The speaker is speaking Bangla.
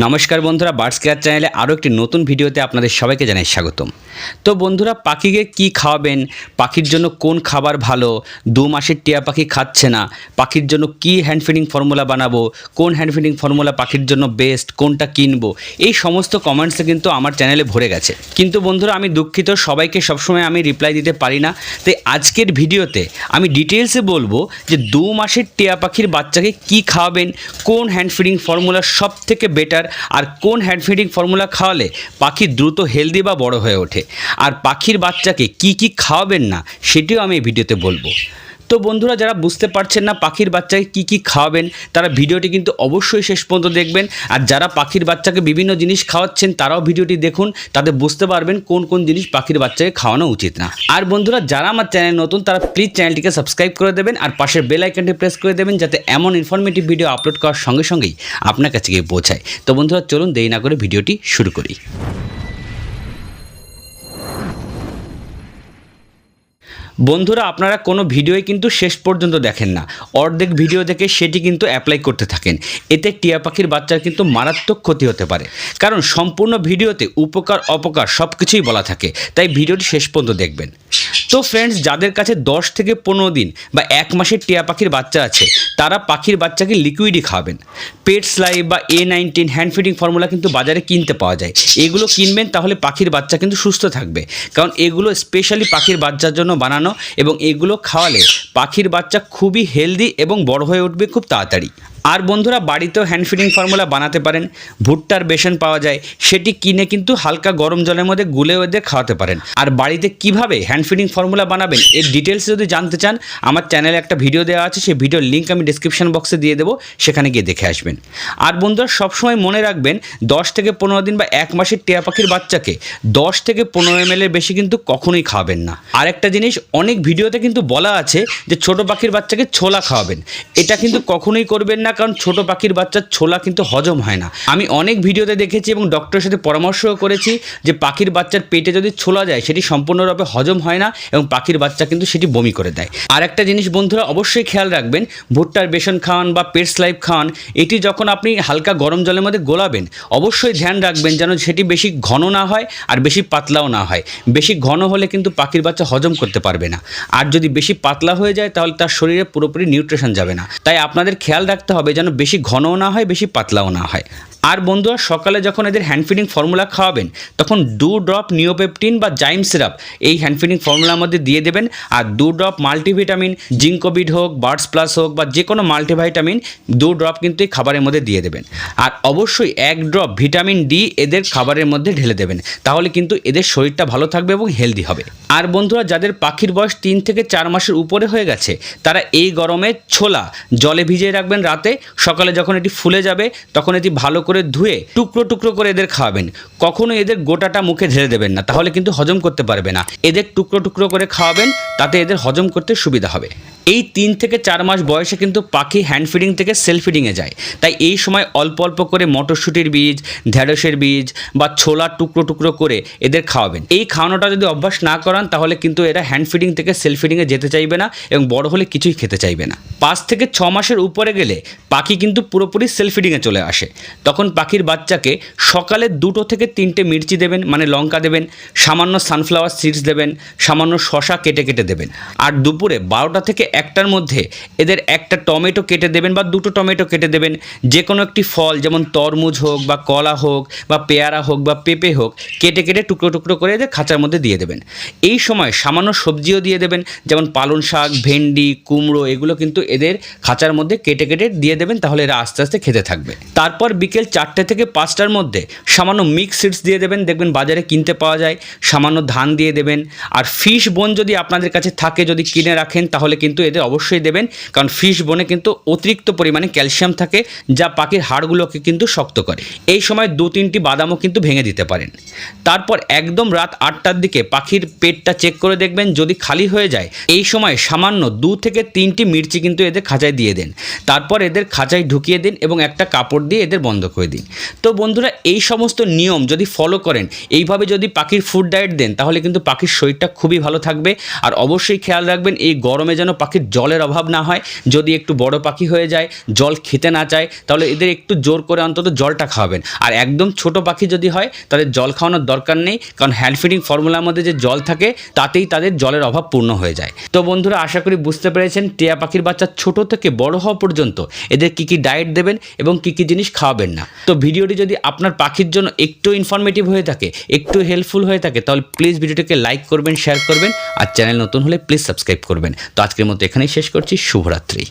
নমস্কার বন্ধুরা বার্ডস কেয়ার চ্যানেলে আরও একটি নতুন ভিডিওতে আপনাদের সবাইকে জানাই স্বাগতম। তো বন্ধুরা, পাখিকে কি খাওয়াবেন? পাখির জন্য কোন খাবার ভালো? দু মাসের টিয়া পাখি খাচ্ছে না। পাখির জন্য কি হ্যান্ড ফিডিং ফর্মুলা বানাবো? কোন হ্যান্ড ফিডিং ফর্মুলা পাখির জন্য বেস্ট কোনটা কিনবো? এই সমস্ত কমেন্টসে কিন্তু আমার চ্যানেলে ভরে গেছে। কিন্তু বন্ধুরা, আমি দুঃখিত, সবাইকে সবসময় আমি রিপ্লাই দিতে পারি না। তাই আজকের ভিডিওতে আমি ডিটেলসে বলব যে দু মাসের টিয়া পাখির বাচ্চাকে কি খাওয়াবেন? কোন হ্যান্ড ফিডিং ফর্মুলা সব থেকে বেটার আর কোন হ্যান্ড ফিডিং ফর্মুলা খাওয়ালে পাখি দ্রুত হেলদি বা বড় হয়ে ওঠে? আর পাখির বাচ্চাকে কি কি খাওয়াবেন না, সেটিও আমি এই ভিডিওতে বলব। তো বন্ধুরা, যারা বুঝতে পারছেন না পাখির বাচ্চাকে কি কি খাওয়াবেন, তারা ভিডিওটি কিন্তু অবশ্যই শেষ পর্যন্ত দেখবেন। আর যারা পাখির বাচ্চাকে বিভিন্ন জিনিস খাওয়াচ্ছেন, তারাও ভিডিওটি দেখুন, তাতে বুঝতে পারবেন কোন কোন জিনিস পাখির বাচ্চাকে খাওয়ানো উচিত না। আর বন্ধুরা, যারা আমার চ্যানেল নতুন, তারা প্লিজ চ্যানেলটিকে সাবস্ক্রাইব করে দেবেন, আর পাশের বেল আইকনটি প্রেস করে দেবেন, যাতে এমন ইনফরমেটিভ ভিডিও আপলোড করার সঙ্গে সঙ্গেই আপনার কাছে গিয়ে পৌঁছায়। তো বন্ধুরা, চলুন দেরি না করে ভিডিওটি শুরু করি। বন্ধুরা, আপনারা কোনো ভিডিওই কিন্তু শেষ পর্যন্ত দেখেন না। অর্ধেক ভিডিও দেখে সেটি কিন্তু অ্যাপ্লাই করতে থাকেন। এতে টিয়া পাখির বাচ্চার কিন্তু মারাত্মক ক্ষতি হতে পারে। কারণ সম্পূর্ণ ভিডিওতে উপকার, অপকার সব কিছুই বলা থাকে। তাই ভিডিওটি শেষ পর্যন্ত দেখবেন। তো ফ্রেন্ডস যাদের কাছে দশ থেকে পনেরো দিন বা এক মাসের টিয়া পাখির বাচ্চা আছে, তারা পাখির বাচ্চাকে লিকুইডই খাওয়াবেন। পেট স্লাইভ বা A nineteen hand feeding formula কিন্তু বাজারে কিনতে পাওয়া যায়। এগুলো কিনবেন, তাহলে পাখির বাচ্চা কিন্তু সুস্থ থাকবে। কারণ এগুলো স্পেশালি পাখির বাচ্চার জন্য বানানো এবং এগুলো খাওয়ালে পাখির বাচ্চা খুবই হেলদি এবং বড় হয়ে উঠবে খুব তাড়াতাড়ি। আর বন্ধুরা বাড়িতেও হ্যান্ড ফিডিং ফর্মুলা বানাতে পারেন, ভুট্টার বেসন পাওয়া যায়, সেটি কিনে কিন্তু হালকা গরম জলের মধ্যে গুলে ওদের খাওয়াতে পারেন। আর বাড়িতে কীভাবে হ্যান্ড ফিডিং ফর্মুলা বানাবেন, এর ডিটেলস যদি জানতে চান, আমার চ্যানেলে একটা ভিডিও দেওয়া আছে, সেই ভিডিওর লিঙ্ক আমি ডিসক্রিপশন বক্সে দিয়ে দেবো, সেখানে গিয়ে দেখে আসবেন। আর বন্ধুরা সবসময় মনে রাখবেন, দশ থেকে পনেরো দিন বা এক মাসের টিয়া পাখির বাচ্চাকে দশ থেকে পনেরো এম এর বেশি কিন্তু কখনোই খাওয়াবেন না। আর একটা জিনিস, অনেক ভিডিওতে কিন্তু বলা আছে যে ছোট পাখির বাচ্চাকে ছোলা খাওয়াবেন। এটা কিন্তু কখনোই করবেন না কারণ ছোট পাখির বাচ্চার ছোলা কিন্তু হজম হয় না। আমি অনেক ভিডিওতে দেখেছি এবং ডক্টরের সাথে পরামর্শও করেছি যে পাখির বাচ্চার পেটে যদি ছোলা যায়, সেটি সম্পূর্ণরূপে হজম হয় না এবং পাখির বাচ্চা কিন্তু সেটি বমি করে দেয়। আর একটা জিনিস বন্ধুরা, অবশ্যই খেয়াল রাখবেন, ভুট্টার বেসন খাওয়ান বা পেট স্লাইভ খাওয়ান এটি যখন আপনি হালকা গরম জলের মধ্যে গোলাবেন, অবশ্যই ধ্যান রাখবেন যেন সেটি বেশি ঘন না হয় আর বেশি পাতলাও না হয়। বেশি ঘন হলে কিন্তু পাখির বাচ্চা হজম করতে পারবে না। আর যদি বেশি পাতলা হয়ে যায়, তাহলে তার শরীরে পুরোপুরি নিউট্রিশন যাবে না। তাই আপনাদের খেয়াল রাখতে হবে যেন বেশি ঘনও না হয়, বেশি পাতলাও না হয়। আর বন্ধুরা, সকালে যখন এদের হ্যান্ড ফিডিং ফর্মুলা খাওয়াবেন, তখন দু ড্রপ নিওপেপটিন বা জাইম সিরাপ এই হ্যান্ড ফিডিং ফর্মুলার মধ্যে দিয়ে দেবেন। আর দু ড্রপ মাল্টিভিটামিন জিঙ্কোবিড হোক বার্ডস প্লাস হোক বা যে কোনো মাল্টিভাইটামিন দু ড্রপ কিন্তু এই খাবারের মধ্যে দিয়ে দেবেন। আর অবশ্যই এক ড্রপ ভিটামিন ডি এদের খাবারের মধ্যে ঢেলে দেবেন। তাহলে কিন্তু এদের শরীরটা ভালো থাকবে এবং হেলদি হবে। আর বন্ধুরা, যাদের পাখির বয়স তিন থেকে চার মাসের উপরে হয়ে গেছে, তারা এই গরমে ছোলা জলে ভিজিয়ে রাখবেন রাতে। সকালে যখন এটি ফুলে যাবে, তখন এটি ভালো করে ধুয়ে টুকরো টুকরো করে এদের খাওয়াবেন। কখনো এদের গোটাটা মুখে ঢেলে দেবেন না, তাহলে কিন্তু হজম করতে পারবে না। এদের টুকরো টুকরো করে খাওয়াবেন, তাতে এদের হজম করতে সুবিধা হবে। এই তিন থেকে চার মাস বয়সে কিন্তু পাখি হ্যান্ড ফিডিং থেকে সেলফ ফিডিংয়ে যায়। তাই এই সময় অল্প অল্প করে মটরশুঁটির বীজ, ঢেঁড়সের বীজ বা ছোলার টুকরো টুকরো করে এদের খাওয়াবেন। এই খাওয়ানোটা যদি অভ্যাস না করান, তাহলে কিন্তু এরা হ্যান্ড ফিডিং থেকে সেলফ ফিডিংয়ে যেতে চাইবে না এবং বড় হলে কিছুই খেতে চাইবে না। পাঁচ থেকে ছ মাসের উপরে গেলে পাখি কিন্তু পুরোপুরি সেলফ ফিডিংয়ে চলে আসে। তখন পাখির বাচ্চাকে সকালে দুটো থেকে তিনটে মির্চি দেবেন মানে লঙ্কা দেবেন, সামান্য সানফ্লাওয়ার সিডস দেবেন, সামান্য শশা কেটে কেটে দেবেন। আর দুপুরে বারোটা থেকে একটার মধ্যে এদের একটা টমেটো কেটে দেবেন বা দুটো টমেটো কেটে দেবেন। যে কোনো একটি ফল, যেমন তরমুজ হোক বা কলা হোক বা পেয়ারা হোক বা পেঁপে হোক, কেটে কেটে টুকরো টুকরো করে এদের খাঁচার মধ্যে দিয়ে দেবেন। এই সময় সামান্য সবজিও দিয়ে দেবেন, যেমন পালং শাক, ভেন্ডি, কুমড়ো, এগুলো কিন্তু এদের খাঁচার মধ্যে কেটে কেটে দিয়ে দেবেন, তাহলে এরা আস্তে আস্তে খেতে থাকবে। তারপর বিকেল চারটে থেকে পাঁচটার মধ্যে সামান্য মিক্স সিডস দিয়ে দেবেন, দেখবেন বাজারে কিনতে পাওয়া যায়, সামান্য ধান দিয়ে দেবেন। আর ফিশ বোন যদি আপনাদের কাছে থাকে, যদি কিনে রাখেন, তাহলে কিন্তু এদের অবশ্যই দেবেন, কারণ ফিশ বোনে কিন্তু অতিরিক্ত পরিমাণে ক্যালসিয়াম থাকে, যা পাখির হাড়গুলোকে কিন্তু শক্ত করে। এই সময় দু তিনটি বাদামও কিন্তু ভেঙে দিতে পারেন। তারপর একদম রাত আটটার দিকে পাখির পেটটা চেক করে দেখবেন, যদি খালি হয়ে যায়, এই সময় সামান্য দু থেকে তিনটি মির্চি কিন্তু এদের খাঁচায় দিয়ে দেন। তারপর এদের খাঁচায় ঢুকিয়ে দিন এবং একটা কাপড় দিয়ে এদের বন্ধ করে দিন। তো বন্ধুরা, এই সমস্ত নিয়ম যদি ফলো করেন, এইভাবে যদি পাখির ফুড ডায়েট দেন, তাহলে কিন্তু পাখির শরীরটা খুবই ভালো থাকবে। আর অবশ্যই খেয়াল রাখবেন, এই গরমে যেন পাখির জলের অভাব না হয়। যদি একটু বড় পাখি হয়ে যায়, জল খেতে না চায়, তাহলে এদের একটু জোর করে অন্তত জলটা খাওয়াবেন। আর একদম ছোট পাখি যদি হয়, তাদের জল খাওয়ানোর দরকার নেই, কারণ হ্যান্ড ফিডিং ফর্মুলার মধ্যে যে জল থাকে, তাতেই তাদের জলের অভাব পূর্ণ হয়ে যায়। তো বন্ধুরা, আশা করি বুঝতে পেরেছেন, টিয়া পাখির বাচ্চা ছোট থেকে বড় হওয়া পর্যন্ত এদের কী কী ডায়েট দেবেন এবং কী কী জিনিস খাওয়াবেন না। তো ভিডিওটি যদি আপনার পাখির জন্য একটু ইনফরমেটিভ হয়ে থাকে, একটু হেল্পফুল হয়ে থাকে, তাহলে প্লিজ ভিডিওটিকে লাইক করবেন শেয়ার করবেন, আর চ্যানেল নতুন হলে প্লিজ সাবস্ক্রাইব করবেন। তো আজকের মতো এখানেই শেষ করছি। শুভরাত্রি।